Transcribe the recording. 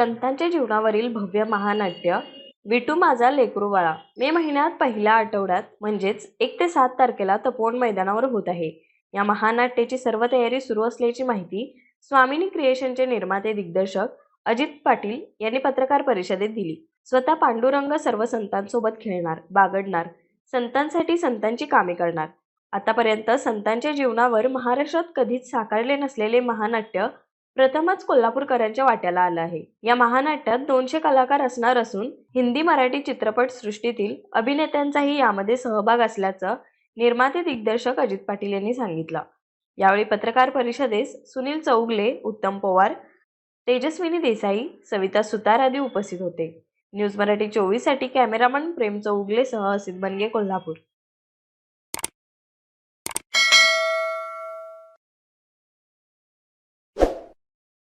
संतांच्या जीवनावरील भव्य महानाट्य विटू माझा लेकरूवाळा मे महिन्यात पहिल्या आठवड्यात म्हणजेच एक ते सात तारखेला तपोवन मैदानावर होत आहे. या महानाट्याची सर्व तयारी सुरू असल्याची माहिती स्वामिनी क्रिएशनचे निर्माते दिग्दर्शक अजित पाटील यांनी पत्रकार परिषदेत दिली. स्वतः पांडुरंग सर्व संतांसोबत खेळणार बागडणार संतांसाठी संतांची कामे करणार. आतापर्यंत संतांच्या जीवनावर महाराष्ट्रात कधीच साकारले नसलेले महानाट्य प्रथमच कोल्हापूरकरांच्या वाट्याला आलं आहे. या महानाट्यात दोनशे कलाकार असणार असून हिंदी मराठी चित्रपट सृष्टीतील अभिनेत्यांचाही यामध्ये सहभाग असल्याचं निर्माते दिग्दर्शक अजित पाटील यांनी सांगितलं. यावेळी पत्रकार परिषदेस सुनील चौगले उत्तम पवार तेजस्विनी देसाई सविता सुतार आदी उपस्थित होते. न्यूज मराठी चोवीससाठी कॅमेरामन प्रेम चौगलेसह असित बनगे कोल्हापूर.